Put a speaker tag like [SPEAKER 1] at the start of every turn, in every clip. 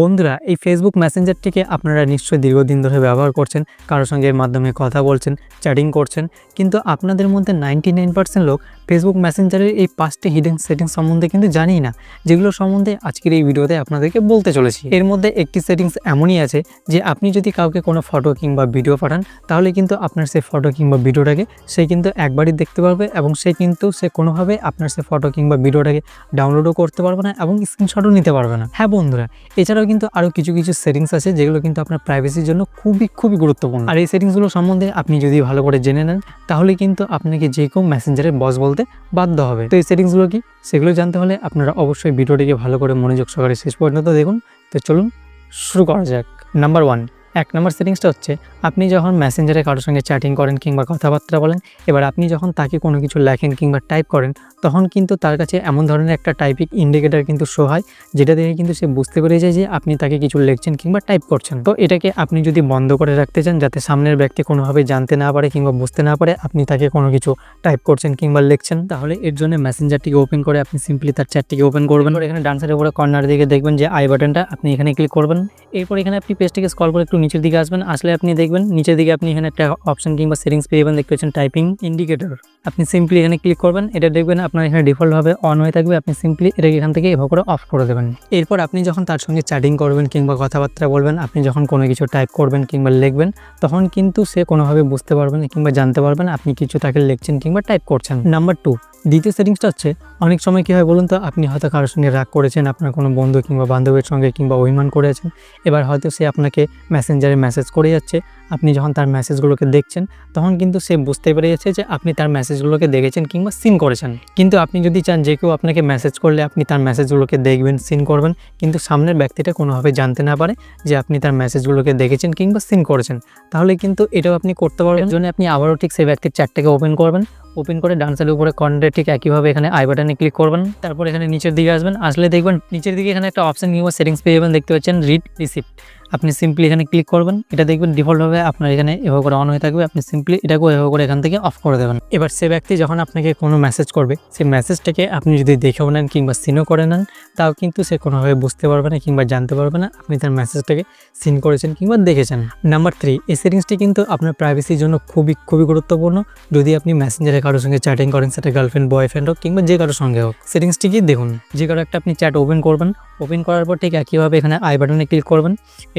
[SPEAKER 1] বন্ধুরা, এই ফেসবুক মেসেঞ্জারটিকে আপনারা নিশ্চয়ই দীর্ঘদিন ধরে ব্যবহার করছেন কারোর সঙ্গে এর মাধ্যমে কথা বলছেন চ্যাটিং করছেন, কিন্তু আপনাদের মধ্যে নাইনটি লোক ফেসবুক মেসেঞ্জারের এই পাঁচটি হিডেন সেটিংস সম্বন্ধে কিন্তু জানিই না, যেগুলো সম্বন্ধে আজকের এই ভিডিওতে আপনাদেরকে বলতে চলেছি। এর মধ্যে একটি সেটিংস এমনই আছে যে আপনি যদি কাউকে কোনো ফটো কিংবা ভিডিও পাঠান, তাহলে কিন্তু আপনার সেই ফটো কিংবা ভিডিওটাকে সে কিন্তু একবারই দেখতে পারবে এবং সে কিন্তু সে কোনোভাবে আপনার সে ফটো কিংবা ভিডিওটাকে ডাউনলোডও করতে পারবে না এবং স্ক্রিনশটও নিতে পারবে না। হ্যাঁ বন্ধুরা, এছাড়াও কিন্তু আরও কিছু কিছু সেটিংস আছে যেগুলো কিন্তু আপনার প্রাইভেসির জন্য খুবই খুবই গুরুত্বপূর্ণ। আর এই সেটিংসগুলো সম্বন্ধে আপনি যদি ভালো করে জেনে নেন, তাহলে কিন্তু আপনাকে যে কেউ মেসেঞ্জারের বস বলতে বাধ্য হবে। তো এই সেটিংসগুলো কি? সেগুলো জানতে হলে আপনারা অবশ্যই ভিডিওটিকে ভালো করে মনোযোগ সহকারে শেষ পর্যন্ত দেখুন। তো চলুন, শুরু করা যাক। নাম্বার ওয়ান এক নম্বর সেটিংসটা হচ্ছে, আপনি যখন মেসেঞ্জারে কারোর সঙ্গে চ্যাটিং করেন কিংবা কথাবার্তা বলেন, এবার আপনি যখন তাকে কোনো কিছু লেখেন কিংবা টাইপ করেন, তখন কিন্তু তার কাছে এমন ধরনের একটা টাইপিং ইন্ডিকেটার কিন্তু শো হয়, যেটা দেখে কিন্তু সে বুঝতে পেরে যায় যে আপনি তাকে কিছু লিখছেন কিংবা টাইপ করছেন। তো এটাকে আপনি যদি বন্ধ করে রাখতে চান, যাতে সামনের ব্যক্তি কোনোভাবে জানতে না পারে কিংবা বুঝতে না পারে আপনি তাকে কোনো কিছু টাইপ করছেন কিংবা লিখছেন, তাহলে এর জন্য মেসেঞ্জারটিকে ওপেন করে আপনি সিম্পলি তার চ্যাটটিকে ওপেন করবেন। এখানে ডান সাইডের উপরে কর্নার দিকে দেখবেন যে আই বাটনটা আপনি এখানে ক্লিক করবেন। এরপর এখানে আপনি পেজটিকে স্কল করে একটু নিচের দিকে আসবেন, আসলে আপনি দেখবেন নিচের দিকে আপনি এখানে একটা অপশন কিংবা সেটিংস পেয়ে যাবেন, দেখতে পাচ্ছেন টাইপিং ইন্ডিকেটর আপনি সিম্পলি এখানে ক্লিক করবেন, এটা দেখবেন আপনার এখানে ডিফল্টভাবে অন হয়ে থাকবে, আপনি সিম্পলি এটাকে এখান থেকে এভাবে করে অফ করে দেবেন। এরপর আপনি যখন তার সঙ্গে চ্যাটিং করবেন কিংবা কথাবার্তা বলবেন, আপনি যখন কোনো কিছু টাইপ করবেন কিংবা লিখবেন, তখন কিন্তু সে কোনোভাবে বুঝতে পারবে না কিংবা জানতে পারবে না আপনি কিছু তাকে লিখছেন কিংবা টাইপ করছেন। নাম্বার টু দ্বিতীয় সেটিংসটা হচ্ছে, অনেক সময় কী হয় বলুন তো, আপনি হয়তো কারোর সঙ্গে রাগ করেছেন, আপনার কোনো বন্ধু কিংবা বান্ধবীর সঙ্গে কিংবা অভিমান করেছেন এবার হয়তো সে আপনাকে মেসেঞ্জারে মেসেজ করে যাচ্ছে, আপনি যখন তার মেসেজগুলোকে দেখছেন, তখন কিন্তু সে বুঝতে পেরে যাচ্ছে যে আপনি তার মেসেজগুলোকে দেখেছেন কিংবা সিন করেছেন। কিন্তু আপনি যদি চান যে কেউ আপনাকে মেসেজ করলে আপনি তার মেসেজগুলোকে দেখবেন সিন করবেন, কিন্তু সামনের ব্যক্তিটা কোনোভাবে জানতে না পারে যে আপনি তার মেসেজগুলোকে দেখেছেন কিংবা সিন করেছেন, তাহলে কিন্তু এটাও আপনি করতে পারবেন। জন্য আপনি আবারও ঠিক সেই ব্যক্তির চ্যাটটাকে ওপেন করবেন ওপেন করে ডান সাইডের উপরে কর্নারে ঠিক একইভাবে এখানে আই বাটনে ক্লিক করবেন। তারপর এখানে নিচের দিকে আসবেন। আসলে দেখবেন নিচের দিকে এখানে একটা অপশন কিংবা সেটিংস পেয়ে যাবেন। দেখতে পাচ্ছেন রিড রিসিপ্ট আপনি সিম্পলি এখানে ক্লিক করবেন, এটা দেখবেন ডিফল্টভাবে আপনার এখানে এভাবে করে অন হয়ে থাকবে, আপনি সিম্পলি এটাকেও এভাবে করে এখান থেকে অফ করে দেবেন। এবার সে ব্যক্তি যখন আপনাকে কোনো মেসেজ করবে, সেই মেসেজটাকে আপনি যদি দেখেও নেন কিংবা সিনও করে নেন, তাও কিন্তু সে কোনোভাবে বুঝতে পারবে না কিংবা জানতে পারবে না আপনি তার মেসেজটাকে সিন করেছেন কিংবা দেখেছেন। নাম্বার থ্রি এই সেটিংসটি কিন্তু আপনার প্রাইভেসির জন্য খুবই খুবই গুরুত্বপূর্ণ। যদি আপনি মেসেঞ্জারে কারোর সঙ্গে চ্যাটিং করেন, সেটা গার্লফ্রেন্ড বয়ফ্রেন্ড হোক কিংবা যে কারোর সঙ্গে হোক সেটিংসটি কি দেখুন, যে কারও একটা আপনি চ্যাট ওপেন করবেন ওপেন করার পর ঠিক একইভাবে এখানে আই বাটনে ক্লিক করবেন।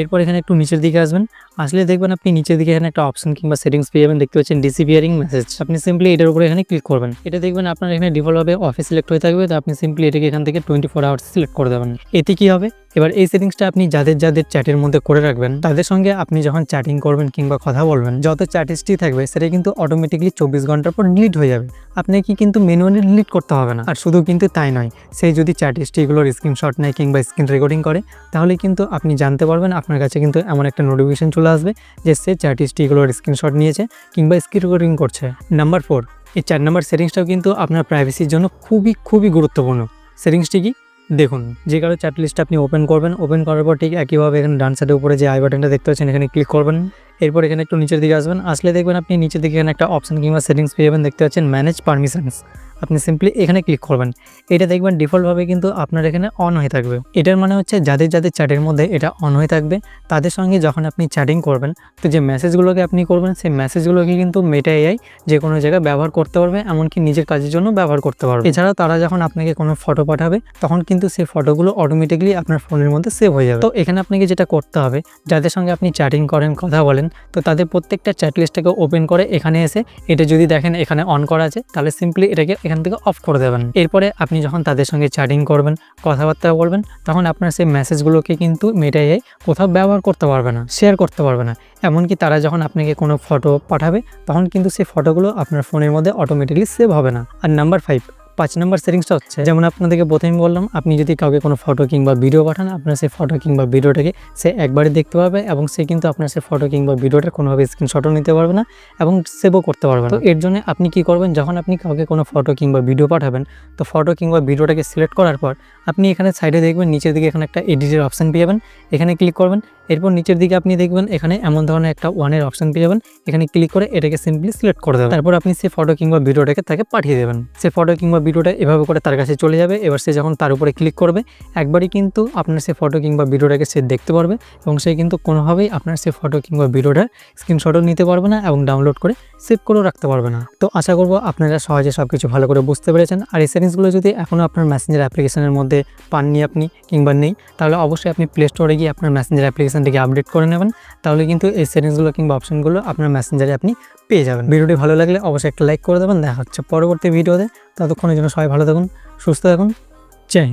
[SPEAKER 1] এরপর এখানে একটু নিচের দিকে আসবেন। আসলে দেখবেন আপনি নিচের দিকে এখানে একটা অপশন কিংবা সেটিংস পেয়ে যাবেন। দেখতে পাচ্ছেন ডিসিপিয়ারিং মেসেজ আপনি সিম্পলি এটার উপরে এখানে ক্লিক করবেন। এটা দেখবেন আপনার এখানে ডিফল্টভাবে অফিস সিলেক্ট হয়ে থাকবে। তো আপনি সিম্পলি এটাকে এখান থেকে টোয়েন্টি ফোর আওয়ার্স সিলেক্ট করে দেবেন। এতে কি হবে? এবার এই সেটিংসটা আপনি যাদের যাদের চ্যাটের মধ্যে করে রাখবেন, তাদের সঙ্গে আপনি যখন চ্যাটিং করবেন কিংবা কথা বলবেন, যত চ্যাট হিস্ট্রি থাকবে, সেটা কিন্তু অটোমেটিকলি চব্বিশ ঘণ্টার পর ডিলিট হয়ে যাবে। আপনাকে কিন্তু ম্যানুয়ালি ডিলিট করতে হবে না। আর শুধু কিন্তু তাই নয় সেই যদি চ্যাট হিস্ট্রিগুলোর স্ক্রিনশট নেয় কিংবা স্ক্রিন রেকর্ডিং করে, তাহলে কিন্তু আপনি জানতে পারবেন আপনার কাছে কিন্তু এমন একটা নোটিফিকেশন চলে আসবে যে সে চ্যাট হিস্ট্রিগুলোর স্ক্রিনশট নিয়েছে কিংবা স্ক্রিন রেকর্ডিং করছে। নাম্বার ফোর এই চার নাম্বার সেটিংসটাও কিন্তু আপনার প্রাইভেসির জন্য খুবই খুবই গুরুত্বপূর্ণ। সেটিংসটি কি? দেখুন, যে কারও চ্যাট লিস্টটা আপনি ওপেন করবেন ওপেন করার পর ঠিক একইভাবে এখানে ডান সাইডের উপরে যে আই বাটনটা দেখতে পাচ্ছেন, এখানে ক্লিক করবেন। এরপর এখানে একটু নিচের দিকে আসবেন, আসলে দেখবেন আপনি নিচের দিকে এখানে একটা অপশন কিংবা সেটিংস পেয়ে যাবেন, দেখতে পাচ্ছেন ম্যানেজ পারমিশনস আপনি সিম্পলি এখানে ক্লিক করবেন। এটা দেখবেন ডিফল্টভাবে কিন্তু আপনার এখানে অন হয়ে থাকবে। এটার মানে হচ্ছে যাদের যাদের চ্যাটের মধ্যে এটা অন হয়ে থাকবে, তাদের সঙ্গে যখন আপনি চ্যাটিং করবেন, তো যে মেসেজগুলোকে আপনি করবেন, সেই মেসেজগুলোকে কিন্তু মেটা এআই যে কোনো জায়গায় ব্যবহার করতে পারবে, এমনকি নিজের কাজের জন্য ব্যবহার করতে পারবে। এছাড়াও তারা যখন আপনাকে কোনো ফটো পাঠাবে, তখন কিন্তু সেই ফটোগুলো অটোমেটিকলি আপনার ফোনের মধ্যে সেভ হয়ে যাবে। তো এখানে আপনাকে যেটা করতে হবে, যাদের সঙ্গে আপনি চ্যাটিং করেন, কথা বলেন তো তাদের প্রত্যেকটা চ্যাট লিস্টটাকে ওপেন করে এখানে এসে এটা যদি দেখেন এখানে অন করা আছে, তাহলে সিম্পলি এটাকে এখান থেকে অফ করে দেবেন। এরপরে আপনি যখন তাদের সঙ্গে চ্যাটিং করবেন, কথাবার্তা বলবেন, তখন আপনার সেই মেসেজগুলোকে কিন্তু মেটাই কোথাও ব্যবহার করতে পারবে না শেয়ার করতে পারবে না। এমনকি তারা যখন আপনাকে কোনো ফটো পাঠাবে, তখন কিন্তু সেই ফটোগুলো আপনার ফোনের মধ্যে অটোমেটিকলি সেভ হবে না। আর নাম্বার ফাইভ পাঁচ নম্বর সেটিংসটা হচ্ছে, যেমন আপনাদেরকে প্রথমে বললাম, আপনি যদি কাউকে কোনো ফটো কিংবা ভিডিও পাঠান, আপনার সেই ফটো কিংবা ভিডিওটাকে সে একবারই দেখতে পাবে এবং সে কিন্তু আপনার সেই ফটো কিংবা ভিডিওটা কোনোভাবে স্ক্রিনশটও নিতে পারবে না এবং সেভও করতে পারবে না। তো এর জন্য আপনি কি করবেন, যখন আপনি কাউকে কোনো ফটো কিংবা ভিডিও পাঠাবেন, তো ফটো কিংবা ভিডিওটাকে সিলেক্ট করার পর, আপনি এখানে সাইডে দেখবেন, নিচের দিকে এখানে একটা এডিটের অপশান পেয়ে যাবেন। এখানে ক্লিক করবেন এরপর নিচের দিকে আপনি দেখবেন এখানে এমন ধরনের একটা ওয়ানের অপশন পেয়ে যাবেন। এখানে ক্লিক করে এটাকে সিম্পলি সিলেক্ট করে দেবেন। তারপর আপনি সেই ফটো কিংবা ভিডিওটাকে তাকে পাঠিয়ে দেবেন। সে ফটো কিংবা ভিডিওটা এভাবে করে তার কাছে চলে যাবে। এবার সে যখন তার উপরে ক্লিক করবে, একবারই কিন্তু আপনার সে ফটো কিংবা ভিডিওটাকে সে দেখতে পারবে এবং সে কিন্তু কোনোভাবেই আপনার সে ফটো কিংবা ভিডিওটার স্ক্রিনশটও নিতে পারবে না এবং ডাউনলোড করে সেভ করেও রাখতে পারবে না। তো আশা করব আপনারা সহজে সব কিছু ভালো করে বুঝতে পেরেছেন। আর এই সেটিংসগুলো যদি এখনও আপনার মেসেঞ্জার অ্যাপ্লিকেশনের মধ্যে পাননি আপনি কিংবা নেই, তাহলে অবশ্যই আপনি প্লে স্টোরে গিয়ে আপনার মেসেঞ্জার অ্যাপ্লিকেশনটিকে আপডেট করে নেবেন, তাহলে কিন্তু এই সেটিংসগুলো কিংবা অপশনগুলো আপনার মেসেঞ্জারে আপনি পেয়ে যাবেন। ভিডিওটি ভালো লাগলে অবশ্যই একটা লাইক করে দেবেন। দেখা হচ্ছে পরবর্তী ভিডিওতে। ততক্ষণের জন্য সবাই ভালো থাকুন, সুস্থ থাকুন। জয়